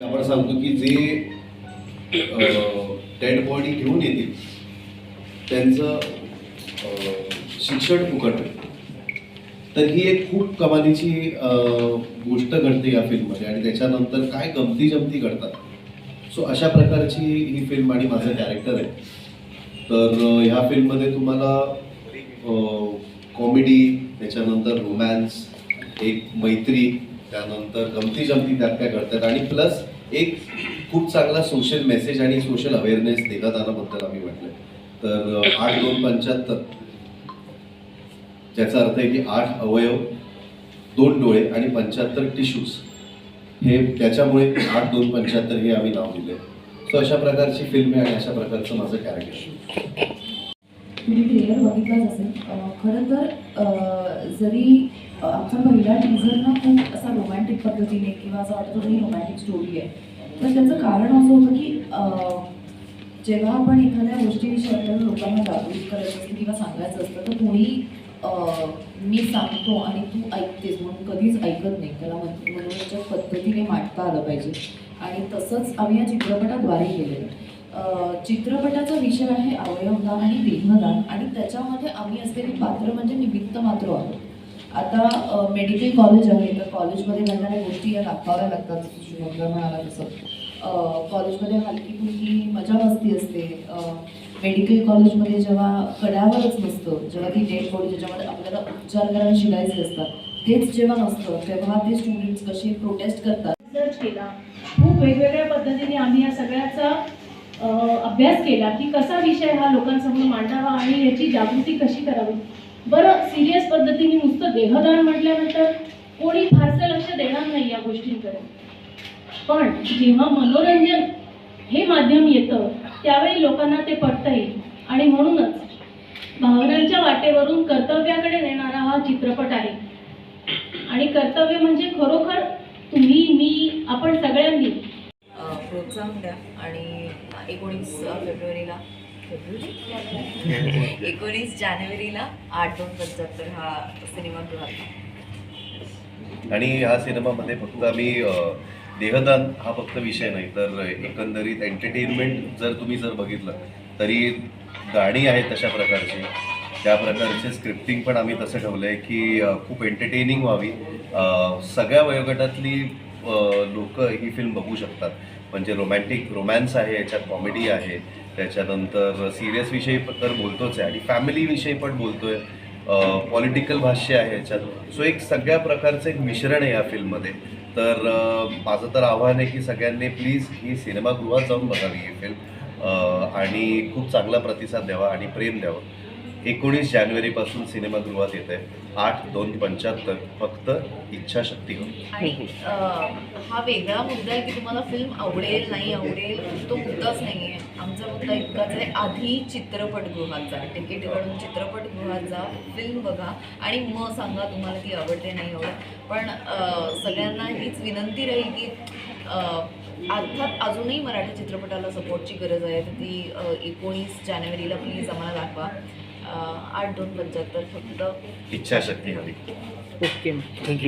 आपण सांगतो की जे डेड बॉडी घेऊन येतील त्यांचं शिक्षण फुकट. तर ही एक खूप कमालीची गोष्ट घडते या फिल्ममध्ये आणि त्याच्यानंतर काय गमती जमती घडतात. सो अशा प्रकारची ही फिल्म आणि माझं कॅरेक्टर आहे. तर ह्या फिल्ममध्ये तुम्हाला कॉमेडी त्याच्यानंतर रोमॅन्स एक मैत्री त्यानंतर गमती जमती त्यात काय घडतात. आणि प्लस एक खूप चांगला सोशल मेसेज आणि सोशल अवेअरनेस देण्यात आल्याबद्दल आम्ही म्हटलं तर आठ दोन पंच्याहत्तर. ज्याचा अर्थ आहे की आठ अवयव दोन डोळे आणि पंच्याहत्तर टिश्यूज हे त्याच्यामुळे आठ दोन पंच्याहत्तर हे आम्ही नाव दिले सो अशा प्रकारची फिल्म आहे आणि अशा प्रकारचं माझं कॅरेक्टर तुम्ही ट्रेलर बघितलाच असेल. खरं तर जरी आमचा पहिला टीझर ना खूप असा रोमॅन्टिक पद्धतीने किंवा असं वाटत होतं की रोमॅन्टिक स्टोरी आहे. तर त्याचं कारण असं होतं की जेव्हा आपण एखाद्या गोष्टीविषयी आपल्याला लोकांना जागरूक करायचं असतं किंवा सांगायचं असतं तर कोणी मी सांगतो आणि तू ऐकतेस म्हणून कधीच ऐकत नाही. त्याला मनोरंजक पद्धतीने मांडता आलं पाहिजे. आणि तसंच आम्ही या चित्रपटाद्वारे केलेलं. चित्रपटाचा विषय आहे अवयवदान आणि देहदान आणि त्याच्यामध्ये आम्ही असलेली पात्र म्हणजे निमित्त मात्र आहोत. आता मेडिकल कॉलेज आहे तर कॉलेजमध्ये घडणाऱ्या गोष्टी या दाखवाव्या लागतात जसं म्हणाला तसं. कॉलेजमध्ये हलकी फुलकी मजा मस्ती असते. मेडिकल कॉलेजमध्ये जेव्हा कड्यावरच नसतं जेव्हा ती डेट बॉडी ज्याच्यामध्ये आपल्याला उपचार करायला शिकायचे असतात तेच जेव्हा नसतं तेव्हा ते स्टुडंट्स कसे प्रोटेस्ट करतात. रिसर्च केला. खूप वेगवेगळ्या पद्धतीने आम्ही या सगळ्याचा अभ्यास केला की कसा विषय हा लोकांसमोर मांडावा आणि याची जागृती कशी करावी. बरं सिरियस पद्धतीने नुसतं देहदान म्हटल्यानंतर कोणी फारसं लक्ष देणार नाही या गोष्टींकडे. पण जेव्हा मनोरंजन हे माध्यम येतं त्यावेळी लोकांना ते पटतं येईल आणि म्हणूनच भावनांच्या वाटेवरून कर्तव्याकडे नेणारा हा चित्रपट आहे. आणि कर्तव्य म्हणजे खरोखर तुम्ही मी आपण सगळ्यांनी. प्रोत्साहन द्या. आणि एकोणीस फेब्रुवारीला एकोणीस जानेवारीला आठ दोन पंच्याहत्तर हा सिनेमागृहात आणि ह्या सिनेमामध्ये फक्त आम्ही देहदान हा फक्त विषय नाही तर एकंदरीत एंटरटेनमेंट जर तुम्ही जर बघितलं तरी गाणी आहेत तशा प्रकारची. त्या प्रकारचे स्क्रिप्टिंग पण आम्ही तसं ठेवलं आहे की खूप एंटरटेनिंग व्हावी. सगळ्या वयोगटातली लोक ही फिल्म बघू शकतात. म्हणजे रोमॅन्टिक रोमॅन्स आहे याच्यात कॉमेडी आहे त्याच्यानंतर सिरियस विषयी तर बोलतोच आहे आणि फॅमिलीविषयी पण बोलतोय. पॉलिटिकल भाष्य आहे याच्यात. सो एक सगळ्या प्रकारचं एक मिश्रण आहे या फिल्ममध्ये तर माझं तर आव्हान आहे की सगळ्यांनी प्लीज ही सिनेमागृहात जाऊन बघावी ही फिल्म आणि खूप चांगला प्रतिसाद द्यावा आणि प्रेम द्यावं. एकोणीस जानेवारीपासून सिनेमागृहात येत आहे आठ दोन पंच्याहत्तर फक्त इच्छाशक्ती होती आणि अं, हा वेगळा मुद्दा आहे की तुम्हाला फिल्म आवडेल नाही आवडेल तो मुद्दाच नाही आहे आमचा मुद्दा इतकाच आहे आधी चित्रपटगृहात जा. तिकीट काढून चित्रपटगृहात जा फिल्म बघा. आणि मग सांगा तुम्हाला ती आवडते नाही आवडत. पण अं, सगळ्यांना हीच विनंती राहील की अं, अर्थात अजूनही मराठी चित्रपटाला सपोर्टची गरज आहे. तर ती एकोणीस जानेवारीला प्लीज आम्हाला दाखवा. आठ दोन पंच्याहत्तर फक्त. इच्छाशक्ती हवी. Okay thank you